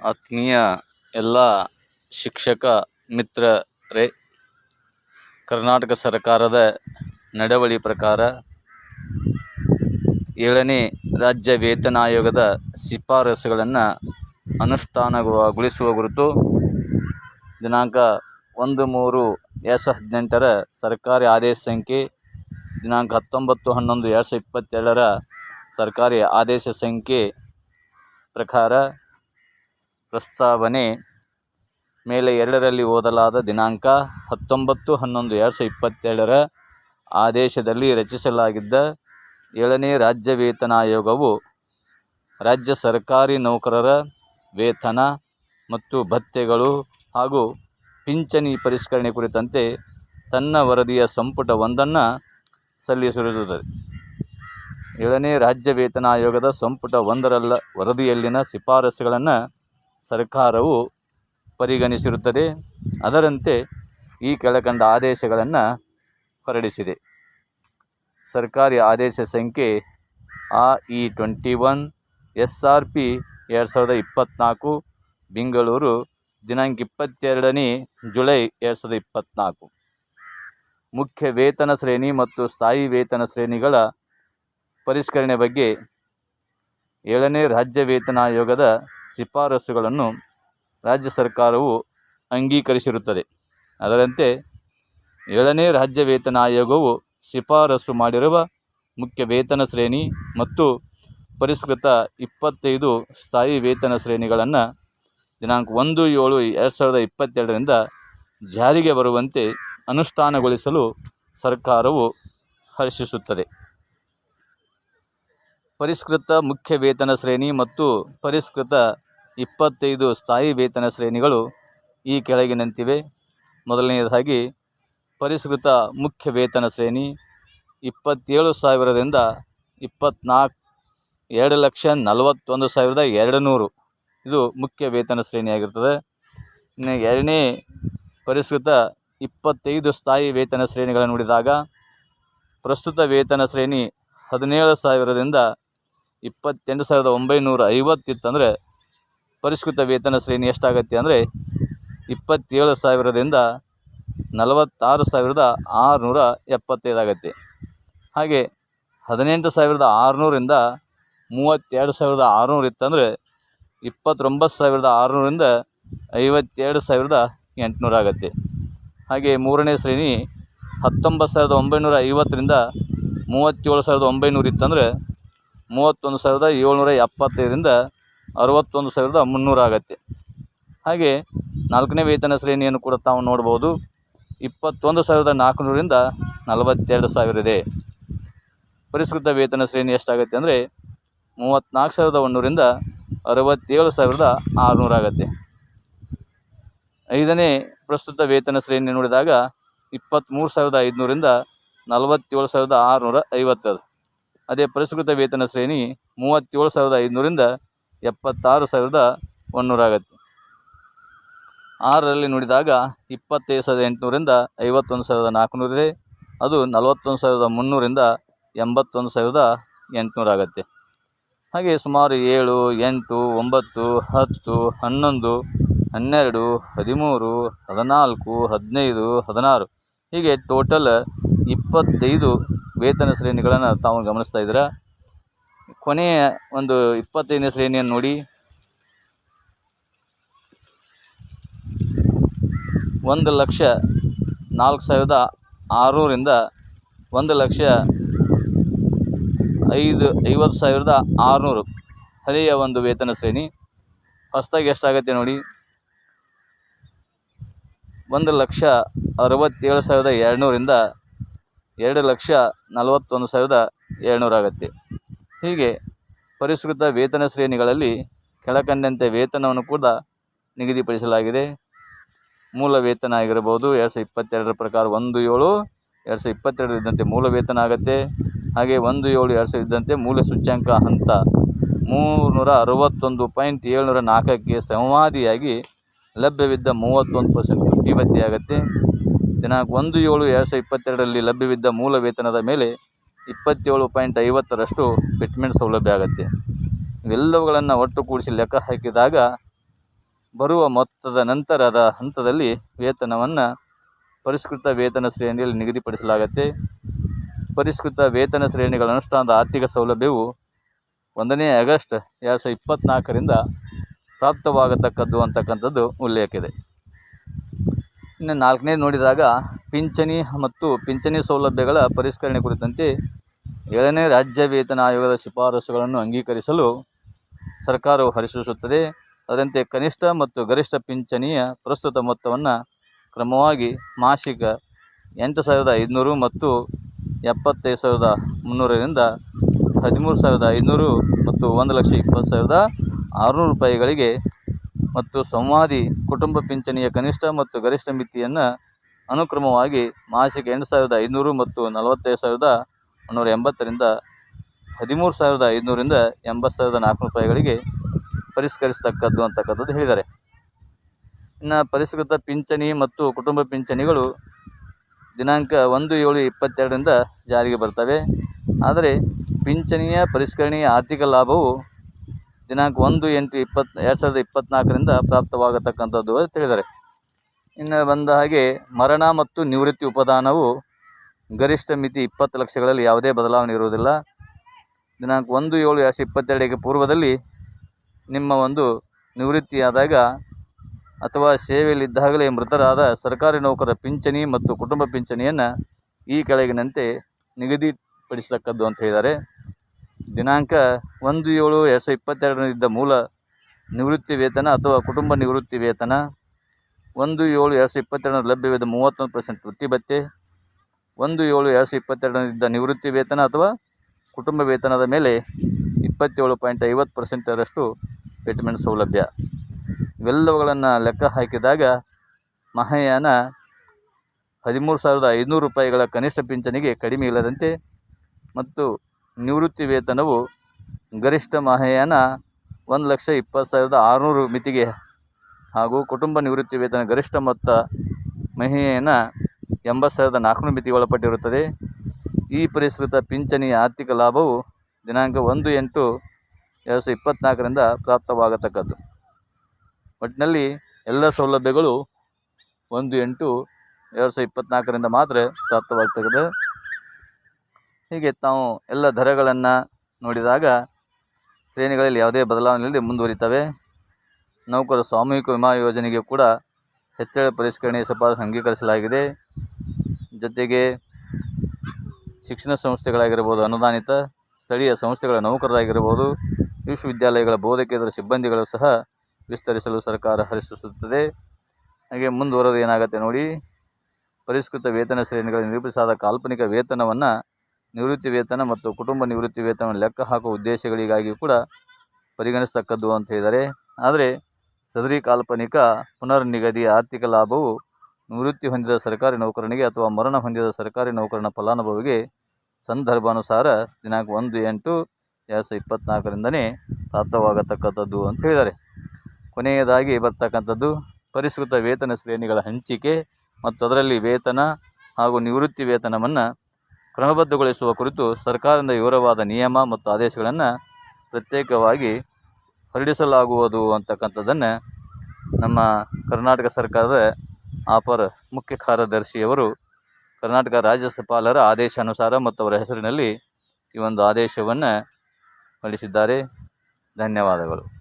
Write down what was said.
ಆತ್ಮೀಯ ಎಲ್ಲ ಶಿಕ್ಷಕ ಮಿತ್ರರೇ, ಕರ್ನಾಟಕ ಸರ್ಕಾರದ ನಡವಳಿ ಪ್ರಕಾರ ಏಳನೇ ರಾಜ್ಯ ವೇತನ ಆಯೋಗದ ಶಿಫಾರಸುಗಳನ್ನು ಅನುಷ್ಠಾನಗೊಳಿಸುವ ಕುರಿತು ದಿನಾಂಕ ಒಂದು ಮೂರು ಎರಡು ಸಾವಿರದ ಹದಿನೆಂಟರ ಸರ್ಕಾರಿ ಆದೇಶ ಸಂಖ್ಯೆ ದಿನಾಂಕ ಹತ್ತೊಂಬತ್ತು ಹನ್ನೊಂದು ಎರಡು ಸಾವಿರದ ಇಪ್ಪತ್ತೆರಡರ ಸರ್ಕಾರಿ ಆದೇಶ ಸಂಖ್ಯೆ ಪ್ರಕಾರ ಪ್ರಸ್ತಾವನೆ ಮೇಲೆ ಎರಡರಲ್ಲಿ ಓದಲಾದ ದಿನಾಂಕ ಹತ್ತೊಂಬತ್ತು ಹನ್ನೊಂದು ಎರಡು ಸಾವಿರದ ಇಪ್ಪತ್ತೆರಡರ ಆದೇಶದಲ್ಲಿ ರಚಿಸಲಾಗಿದ್ದ ಏಳನೇ ರಾಜ್ಯ ವೇತನ ಆಯೋಗವು ರಾಜ್ಯ ಸರ್ಕಾರಿ ನೌಕರರ ವೇತನ ಮತ್ತು ಭತ್ಯೆಗಳು ಹಾಗೂ ಪಿಂಚಣಿ ಪರಿಷ್ಕರಣೆ ಕುರಿತಂತೆ ತನ್ನ ವರದಿಯ ಸಂಪುಟ ಒಂದನ್ನು ಸಲ್ಲಿಸಿರುತ್ತದೆ. ಏಳನೇ ರಾಜ್ಯ ವೇತನ ಆಯೋಗದ ಸಂಪುಟ ಒಂದರಲ್ಲ ವರದಿಯಲ್ಲಿನ ಶಿಫಾರಸುಗಳನ್ನು ಸರ್ಕಾರವು ಪರಿಗಣಿಸಿರುತ್ತದೆ. ಅದರಂತೆ ಈ ಕೆಳಕಂಡ ಆದೇಶಗಳನ್ನು ಹೊರಡಿಸಿದೆ. ಸರ್ಕಾರಿ ಆದೇಶ ಸಂಖ್ಯೆ ಆ E twenty one S R P ಎರಡು ಸಾವಿರದ ಇಪ್ಪತ್ತ್ನಾಲ್ಕು ಬೆಂಗಳೂರು ದಿನಾಂಕ ಇಪ್ಪತ್ತೆರಡನೇ ಜುಲೈ ಎರಡು ಸಾವಿರದ ಇಪ್ಪತ್ತ್ನಾಲ್ಕು ಮುಖ್ಯ ವೇತನ ಶ್ರೇಣಿ ಮತ್ತು ಸ್ಥಾಯಿ ವೇತನ ಶ್ರೇಣಿಗಳ ಪರಿಷ್ಕರಣೆ ಬಗ್ಗೆ ಏಳನೇ ರಾಜ್ಯ ವೇತನ ಆಯೋಗದ ಶಿಫಾರಸುಗಳನ್ನು ರಾಜ್ಯ ಸರ್ಕಾರವು ಅಂಗೀಕರಿಸಿರುತ್ತದೆ. ಅದರಂತೆ ಏಳನೇ ರಾಜ್ಯ ವೇತನ ಆಯೋಗವು ಶಿಫಾರಸು ಮಾಡಿರುವ ಮುಖ್ಯ ವೇತನ ಶ್ರೇಣಿ ಮತ್ತು ಪರಿಷ್ಕೃತ ಇಪ್ಪತ್ತೈದು ಸ್ಥಾಯಿ ವೇತನ ಶ್ರೇಣಿಗಳನ್ನು ದಿನಾಂಕ ಒಂದು ಏಳು ಎರಡು ಸಾವಿರದ ಇಪ್ಪತ್ತೆರಡರಿಂದ ಜಾರಿಗೆ ಬರುವಂತೆ ಅನುಷ್ಠಾನಗೊಳಿಸಲು ಸರ್ಕಾರವು ಹರ್ಷಿಸುತ್ತದೆ. ಪರಿಷ್ಕೃತ ಮುಖ್ಯ ವೇತನ ಶ್ರೇಣಿ ಮತ್ತು ಪರಿಷ್ಕೃತ ಇಪ್ಪತ್ತೈದು ಸ್ಥಾಯಿ ವೇತನ ಶ್ರೇಣಿಗಳು ಈ ಕೆಳಗಿನಂತಿವೆ ಮೊದಲನೆಯದಾಗಿ, ಪರಿಷ್ಕೃತ ಮುಖ್ಯ ವೇತನ ಶ್ರೇಣಿ ಇಪ್ಪತ್ತೇಳು ಸಾವಿರದಿಂದ ಇಪ್ಪತ್ತ್ನಾಲ್ಕು ಎರಡು ಲಕ್ಷ ನಲವತ್ತೊಂದು ಸಾವಿರದ ಎರಡು ನೂರು. ಇದು ಮುಖ್ಯ ವೇತನ ಶ್ರೇಣಿಯಾಗಿರ್ತದೆ. ಇನ್ನು ಎರಡನೇ, ಪರಿಷ್ಕೃತ ಇಪ್ಪತ್ತೈದು ಸ್ಥಾಯಿ ವೇತನ ಶ್ರೇಣಿಗಳನ್ನು ನೋಡಿದಾಗ, ಪ್ರಸ್ತುತ ವೇತನ ಶ್ರೇಣಿ ಹದಿನೇಳು ಸಾವಿರದಿಂದ ಇಪ್ಪತ್ತೆಂಟು ಸಾವಿರದ ಒಂಬೈನೂರ ಐವತ್ತಿತ್ತಂದರೆ ಪರಿಷ್ಕೃತ ವೇತನ ಶ್ರೇಣಿ ಎಷ್ಟಾಗತ್ತೆ ಅಂದರೆ ಇಪ್ಪತ್ತೇಳು ಸಾವಿರದಿಂದ ನಲವತ್ತಾರು ಸಾವಿರದ ಆರುನೂರ ಎಪ್ಪತ್ತೈದಾಗತ್ತೆ. ಹಾಗೆ ಹದಿನೆಂಟು ಸಾವಿರದ ಆರುನೂರಿಂದ ಮೂವತ್ತೆರಡು ಸಾವಿರದ ಆರುನೂರು ಇತ್ತಂದರೆ ಇಪ್ಪತ್ತೊಂಬತ್ತು ಸಾವಿರದ ಆರುನೂರಿಂದ ಐವತ್ತೆರಡು ಸಾವಿರದ ಎಂಟುನೂರು ಆಗತ್ತೆ ಹಾಗೆ ಮೂರನೇ ಶ್ರೇಣಿ ಹತ್ತೊಂಬತ್ತು ಸಾವಿರದ ಒಂಬೈನೂರ ಐವತ್ತರಿಂದ ಮೂವತ್ತೇಳು ಸಾವಿರದ ಒಂಬೈನೂರು ಇತ್ತಂದರೆ ಮೂವತ್ತೊಂದು ಸಾವಿರದ ಏಳ್ನೂರ ಎಪ್ಪತ್ತೈದರಿಂದ ಅರವತ್ತೊಂದು ಸಾವಿರದ ಮುನ್ನೂರು ಆಗತ್ತೆ. ಹಾಗೆ ನಾಲ್ಕನೇ ವೇತನ ಶ್ರೇಣಿಯನ್ನು ಕೂಡ ತಾವು ನೋಡ್ಬೋದು. ಇಪ್ಪತ್ತೊಂದು ಸಾವಿರದ ನಾಲ್ಕುನೂರಿಂದ ನಲವತ್ತೆರಡು ಸಾವಿರ ಇದೆ. ಪರಿಷ್ಕೃತ ವೇತನ ಶ್ರೇಣಿ ಎಷ್ಟಾಗತ್ತೆ ಅಂದರೆ ಮೂವತ್ತ್ನಾಲ್ಕು ಸಾವಿರದ ಒಂದೂರಿಂದ ಅರವತ್ತೇಳು ಸಾವಿರದ ಆರುನೂರು ಆಗುತ್ತೆ. ಐದನೇ ಪ್ರಸ್ತುತ ವೇತನ ಶ್ರೇಣಿ ನೋಡಿದಾಗ ಇಪ್ಪತ್ತ್ಮೂರು ಸಾವಿರದ ಐದುನೂರಿಂದ ನಲವತ್ತೇಳು ಸಾವಿರದ ಆರುನೂರ ಐವತ್ತದು. ಅದೇ ಪರಿಷ್ಕೃತ ವೇತನ ಶ್ರೇಣಿ ಮೂವತ್ತೇಳು ಸಾವಿರದ ಐದುನೂರಿಂದ ಎಪ್ಪತ್ತಾರು ಸಾವಿರದ ಒಂದುನೂರು ಆಗುತ್ತೆ. ಆರರಲ್ಲಿ ನೋಡಿದಾಗ ಇಪ್ಪತ್ತೈದು ಸಾವಿರದ ಎಂಟುನೂರಿಂದ ಐವತ್ತೊಂದು ಸಾವಿರದ ನಾಲ್ಕುನೂರಿದೆ. ಅದು ನಲವತ್ತೊಂದು ಸಾವಿರದ ಮುನ್ನೂರಿಂದ ಎಂಬತ್ತೊಂದು ಸಾವಿರದ ಎಂಟುನೂರು ಆಗುತ್ತೆ. ಹಾಗೆ ಸುಮಾರು ಏಳು, ಎಂಟು, ಒಂಬತ್ತು, ಹತ್ತು, ಹನ್ನೊಂದು, ಹನ್ನೆರಡು, ಹದಿಮೂರು, ಹದಿನಾಲ್ಕು, ಹದಿನೈದು, ಹದಿನಾರು. ಹೀಗೆ ಟೋಟಲ್ ಇಪ್ಪತ್ತೈದು ವೇತನ ಶ್ರೇಣಿಗಳನ್ನು ತಾವು ಗಮನಿಸ್ತಾ ಇದ್ದೀರ? ಕೊನೆಯ ಒಂದು ಇಪ್ಪತ್ತೈದನೇ ಶ್ರೇಣಿಯನ್ನು ನೋಡಿ. ಒಂದು ಲಕ್ಷ ನಾಲ್ಕು ಸಾವಿರದ ಆರುನೂರಿಂದ ಒಂದು ಲಕ್ಷ ಐದು, ಐವತ್ತು ಸಾವಿರದ ಆರುನೂರು ಹಳೆಯ ಒಂದು ವೇತನ ಶ್ರೇಣಿ. ಹೊಸದಾಗಿ ಎಷ್ಟಾಗತ್ತೆ ನೋಡಿ. ಒಂದು ಲಕ್ಷ ಅರವತ್ತೇಳು ಸಾವಿರದ ಎರಡುನೂರಿಂದ ಎರಡು ಲಕ್ಷ ನಲವತ್ತೊಂದು ಸಾವಿರದ ಏಳ್ನೂರು ಆಗುತ್ತೆ ಹೀಗೆ ಪರಿಷ್ಕೃತ ವೇತನ ಶ್ರೇಣಿಗಳಲ್ಲಿ ಕೆಳಕಂಡಂತೆ ವೇತನವನ್ನು ಕೂಡ ನಿಗದಿಪಡಿಸಲಾಗಿದೆ. ಮೂಲ ವೇತನ ಆಗಿರಬಹುದು ಎರಡು ಸಾವಿರದ ಇಪ್ಪತ್ತೆರಡರ ಪ್ರಕಾರ ಒಂದು ಏಳು, ಎರಡು ಸಾವಿರದ ಇಪ್ಪತ್ತೆರಡರ ಇದ್ದಂತೆ ಮೂಲ ವೇತನ ಆಗುತ್ತೆ. ಹಾಗೆ ಒಂದು ಏಳು, ಎರಡು ಸಾವಿರದ ಇದ್ದಂತೆ ಮೂಲ ಸೂಚ್ಯಾಂಕ ಹಂತ ಮೂರುನೂರ ಅರವತ್ತೊಂದು ಪಾಯಿಂಟ್ ಏಳ್ನೂರ ನಾಲ್ಕಕ್ಕೆ ಸಮವಾದಿಯಾಗಿ ಲಭ್ಯವಿದ್ದ ಮೂವತ್ತೊಂದು ಪರ್ಸೆಂಟ್ ಬಡ್ಡಿ ಆಗುತ್ತೆ ದಿನಾಂಕ ಒಂದು ಏಳು ಎರಡು ಸಾವಿರದ ಇಪ್ಪತ್ತೆರಡರಲ್ಲಿ ಲಭ್ಯವಿದ್ದ ಮೂಲ ವೇತನದ ಮೇಲೆ ಇಪ್ಪತ್ತೇಳು ಪಾಯಿಂಟ್ ಐವತ್ತರಷ್ಟು ಪಿಟ್ಮೆಂಟ್ ಸೌಲಭ್ಯ ಆಗುತ್ತೆ. ಇವೆಲ್ಲವುಗಳನ್ನು ಒಟ್ಟು ಕೂಡಿಸಿ ಲೆಕ್ಕ ಹಾಕಿದಾಗ ಬರುವ ಮೊತ್ತದ ನಂತರದ ಹಂತದಲ್ಲಿ ವೇತನವನ್ನು ಪರಿಷ್ಕೃತ ವೇತನ ಶ್ರೇಣಿಯಲ್ಲಿ ನಿಗದಿಪಡಿಸಲಾಗುತ್ತೆ. ಪರಿಷ್ಕೃತ ವೇತನ ಶ್ರೇಣಿಗಳ ಅನುಷ್ಠಾನದ ಆರ್ಥಿಕ ಸೌಲಭ್ಯವು ಒಂದನೇ ಆಗಸ್ಟ್ ಎರಡು ಸಾವಿರದ ಇಪ್ಪತ್ತ್ನಾಲ್ಕರಿಂದ ಪ್ರಾಪ್ತವಾಗತಕ್ಕದ್ದು ಅಂತಕ್ಕಂಥದ್ದು ಉಲ್ಲೇಖ ಇದೆ. ಇನ್ನು ನಾಲ್ಕನೇ ನೋಡಿದಾಗ ಪಿಂಚಣಿ ಮತ್ತು ಪಿಂಚಣಿ ಸೌಲಭ್ಯಗಳ ಪರಿಷ್ಕರಣೆ ಕುರಿತಂತೆ ಏಳನೇ ರಾಜ್ಯ ವೇತನ ಆಯೋಗದ ಶಿಫಾರಸುಗಳನ್ನು ಅಂಗೀಕರಿಸಲು ಸರ್ಕಾರವು ಹರಿಸುತ್ತದೆ ಅದರಂತೆ ಕನಿಷ್ಠ ಮತ್ತು ಗರಿಷ್ಠ ಪಿಂಚಣಿಯ ಪ್ರಸ್ತುತ ಮೊತ್ತವನ್ನು ಕ್ರಮವಾಗಿ ಮಾಸಿಕ ಎಂಟು ಸಾವಿರದ ಐದುನೂರು ಮತ್ತು ಎಪ್ಪತ್ತೈದು ಸಾವಿರದ ಮುನ್ನೂರರಿಂದ ಹದಿಮೂರು ಸಾವಿರದ ಐದುನೂರು ಮತ್ತು ಒಂದು ಲಕ್ಷ ಇಪ್ಪತ್ತು ಸಾವಿರದ ಆರುನೂರು ರೂಪಾಯಿಗಳಿಗೆ ಮತ್ತು ಸಂವಾದಿ ಕುಟುಂಬ ಪಿಂಚಣಿಯ ಕನಿಷ್ಠ ಮತ್ತು ಗರಿಷ್ಠ ಮಿತಿಯನ್ನು ಅನುಕ್ರಮವಾಗಿ ಮಾಸಿಕ ಎಂಟು ಸಾವಿರದ ಐದುನೂರು ಮತ್ತು ನಲವತ್ತೈದು ಸಾವಿರದ ಮುನ್ನೂರ ಎಂಬತ್ತರಿಂದ ಹದಿಮೂರು ಸಾವಿರದ ಐದುನೂರಿಂದ ಎಂಬತ್ತು ಸಾವಿರದ ನಾಲ್ಕು ರೂಪಾಯಿಗಳಿಗೆ ಪರಿಷ್ಕರಿಸತಕ್ಕದ್ದು ಅಂತಕ್ಕಂಥದ್ದು ಹೇಳಿದ್ದಾರೆ. ಇನ್ನು ಪರಿಷ್ಕೃತ ಪಿಂಚಣಿ ಮತ್ತು ಕುಟುಂಬ ಪಿಂಚಣಿಗಳು ದಿನಾಂಕ ಒಂದು ಏಳು ಇಪ್ಪತ್ತೆರಡರಿಂದ ಜಾರಿಗೆ ಬರ್ತವೆ. ಆದರೆ ಪಿಂಚಣಿಯ ಪರಿಷ್ಕರಣೆಯ ಆರ್ಥಿಕ ಲಾಭವು ದಿನಾಂಕ ಒಂದು, ಎಂಟು ಇಪ್ಪತ್ತು ಎರಡು ಸಾವಿರದ ಇಪ್ಪತ್ತ್ನಾಲ್ಕರಿಂದ ಪ್ರಾಪ್ತವಾಗತಕ್ಕಂಥದ್ದು ಅಂತ ಹೇಳಿದ್ದಾರೆ. ಇನ್ನು ಬಂದ ಹಾಗೆ ಮರಣ ಮತ್ತು ನಿವೃತ್ತಿ ಉಪದಾನವು ಗರಿಷ್ಠ ಮಿತಿ ಇಪ್ಪತ್ತು ಲಕ್ಷಗಳಲ್ಲಿ ಯಾವುದೇ ಬದಲಾವಣೆ ಇರುವುದಿಲ್ಲ. ದಿನಾಂಕ ಒಂದು, ಏಳು, ಎರಡು ಸಾವಿರದ ಇಪ್ಪತ್ತೆರಡಕ್ಕೆ ಪೂರ್ವದಲ್ಲಿ ನಿಮ್ಮ ಒಂದು ನಿವೃತ್ತಿಯಾದಾಗ ಅಥವಾ ಸೇವೆಯಲ್ಲಿದ್ದಾಗಲೇ ಮೃತರಾದ ಸರ್ಕಾರಿ ನೌಕರರ ಪಿಂಚಣಿ ಮತ್ತು ಕುಟುಂಬ ಪಿಂಚಣಿಯನ್ನು ಈ ಕೆಳಗಿನಂತೆ ನಿಗದಿಪಡಿಸತಕ್ಕದ್ದು ಅಂತ ಹೇಳಿದ್ದಾರೆ. ದಿನಾಂಕ ಒಂದು ಏಳು ಎರಡು ಸಾವಿರದ ಇಪ್ಪತ್ತೆರಡರಿಂದ ಮೂಲ ನಿವೃತ್ತಿ ವೇತನ ಅಥವಾ ಕುಟುಂಬ ನಿವೃತ್ತಿ ವೇತನ ಒಂದು ಏಳು ಎರಡು ಸಾವಿರದ ಇಪ್ಪತ್ತೆರಡರ ಲಭ್ಯವಿದ್ದ ಮೂವತ್ತೊಂದು ಪರ್ಸೆಂಟ್ ವೃತ್ತಿ ಭತ್ತೆ, ಒಂದು ಏಳು ಎರಡು ಸಾವಿರದ ಇಪ್ಪತ್ತೆರಡರಿಂದ ನಿವೃತ್ತಿ ವೇತನ ಅಥವಾ ಕುಟುಂಬ ವೇತನದ ಮೇಲೆ ಇಪ್ಪತ್ತೇಳು ಪಾಯಿಂಟ್ ಐವತ್ತು ಪರ್ಸೆಂಟರಷ್ಟು ವೆಟ್ಮೆಂಟ್ ಸೌಲಭ್ಯ. ಇವೆಲ್ಲವುಗಳನ್ನು ಲೆಕ್ಕ ಹಾಕಿದಾಗ ಮಹಾಯಾನ ಹದಿಮೂರು ಸಾವಿರದ ಐದುನೂರು ರೂಪಾಯಿಗಳ ಕನಿಷ್ಠ ಪಿಂಚಣಿಗೆ ಕಡಿಮೆ ಇಲ್ಲದಂತೆ ಮತ್ತು ನಿವೃತ್ತಿ ವೇತನವು ಗರಿಷ್ಠ ಮಾಹೆಯನ ಒಂದು ಲಕ್ಷ ಇಪ್ಪತ್ತು ಸಾವಿರದ ಆರುನೂರು ಮಿತಿಗೆ ಹಾಗೂ ಕುಟುಂಬ ನಿವೃತ್ತಿ ವೇತನ ಗರಿಷ್ಠ ಮೊತ್ತ ಮಹಿಳೆಯನ ಎಂಬತ್ತು ಸಾವಿರದ ನಾಲ್ಕುನೂರು ಮಿತಿಗೆ ಒಳಪಟ್ಟಿರುತ್ತದೆ. ಈ ಪರಿಷ್ಕೃತ ಪಿಂಚಣಿಯ ಆರ್ಥಿಕ ಲಾಭವು ದಿನಾಂಕ ಒಂದು ಎಂಟು ಎರಡು ಸಾವಿರದ ಇಪ್ಪತ್ತ್ನಾಲ್ಕರಿಂದ ಪ್ರಾಪ್ತವಾಗತಕ್ಕದ್ದು. ಒಟ್ಟಿನಲ್ಲಿ ಎಲ್ಲ ಸೌಲಭ್ಯಗಳು ಒಂದು ಎಂಟು ಎರಡು ಸಾವಿರದ ಇಪ್ಪತ್ತ್ನಾಲ್ಕರಿಂದ ಮಾತ್ರ ಪ್ರಾಪ್ತವಾಗ್ತದೆ ಹೀಗೆ ತಾವು ಎಲ್ಲ ದರಗಳನ್ನು ನೋಡಿದಾಗ ಶ್ರೇಣಿಗಳಲ್ಲಿ ಯಾವುದೇ ಬದಲಾವಣೆ ಇಲ್ಲದೆ ಮುಂದುವರಿತವೆ. ನೌಕರ ಸಾಮೂಹಿಕ ವಿಮಾ ಯೋಜನೆಗೆ ಕೂಡ ಹೆಚ್ಚಳ ಪರಿಷ್ಕರಣೆ ಶಿಫಾರಸು ಅಂಗೀಕರಿಸಲಾಗಿದೆ. ಜೊತೆಗೆ ಶಿಕ್ಷಣ ಸಂಸ್ಥೆಗಳಾಗಿರ್ಬೋದು, ಅನುದಾನಿತ ಸ್ಥಳೀಯ ಸಂಸ್ಥೆಗಳ ನೌಕರರಾಗಿರ್ಬೋದು, ವಿಶ್ವವಿದ್ಯಾಲಯಗಳ ಬೋಧಕೇತರ ಸಿಬ್ಬಂದಿಗಳು ಸಹ ವಿಸ್ತರಿಸಲು ಸರ್ಕಾರ ಹರಿಸುತ್ತದೆ. ಹಾಗೆ ಮುಂದುವರೆದು ಏನಾಗುತ್ತೆ ನೋಡಿ, ಪರಿಷ್ಕೃತ ವೇತನ ಶ್ರೇಣಿಗಳಲ್ಲಿ ನಿರೂಪಿಸಾದ ಕಾಲ್ಪನಿಕ ವೇತನವನ್ನು ನಿವೃತ್ತಿ ವೇತನ ಮತ್ತು ಕುಟುಂಬ ನಿವೃತ್ತಿ ವೇತನ ಲೆಕ್ಕ ಹಾಕುವ ಉದ್ದೇಶಗಳಿಗಾಗಿ ಕೂಡ ಪರಿಗಣಿಸ್ತಕ್ಕದ್ದು ಅಂತ ಹೇಳಿದ್ದಾರೆ ಆದರೆ ಸದರಿ ಕಾಲ್ಪನಿಕ ಪುನರ್ ನಿಗದಿಯ ಆರ್ಥಿಕ ಲಾಭವು ನಿವೃತ್ತಿ ಹೊಂದಿದ ಸರ್ಕಾರಿ ನೌಕರನಿಗೆ ಅಥವಾ ಮರಣ ಹೊಂದಿದ ಸರ್ಕಾರಿ ನೌಕರನ ಫಲಾನುಭವಿಗೆ ಸಂದರ್ಭಾನುಸಾರ ದಿನಾಂಕ ಒಂದು ಎಂಟು ಎರಡು ಸಾವಿರದ ಇಪ್ಪತ್ತ್ನಾಲ್ಕರಿಂದನೇ ಪ್ರಾಪ್ತವಾಗತಕ್ಕಂಥದ್ದು ಅಂತ ಹೇಳಿದ್ದಾರೆ ಕೊನೆಯದಾಗಿ ಬರ್ತಕ್ಕಂಥದ್ದು ಪರಿಷ್ಕೃತ ವೇತನ ಶ್ರೇಣಿಗಳ ಹಂಚಿಕೆ ಮತ್ತು ಅದರಲ್ಲಿ ವೇತನ ಹಾಗೂ ನಿವೃತ್ತಿ ವೇತನವನ್ನು ಕ್ರಮಬದ್ಧಗೊಳಿಸುವ ಕುರಿತು ಸರ್ಕಾರದಿಂದ ವಿವರವಾದ ನಿಯಮ ಮತ್ತು ಆದೇಶಗಳನ್ನು ಪ್ರತ್ಯೇಕವಾಗಿ ಹೊರಡಿಸಲಾಗುವುದು ಅಂತಕ್ಕಂಥದ್ದನ್ನು ನಮ್ಮ ಕರ್ನಾಟಕ ಸರ್ಕಾರದ ಅಪರ ಮುಖ್ಯ ಕಾರ್ಯದರ್ಶಿಯವರು ಕರ್ನಾಟಕ ರಾಜ್ಯಪಾಲರ ಆದೇಶಾನುಸಾರ ಮತ್ತು ಅವರ ಹೆಸರಿನಲ್ಲಿ ಈ ಒಂದು ಆದೇಶವನ್ನು ಹೊರಡಿಸಿದ್ದಾರೆ ಧನ್ಯವಾದಗಳು.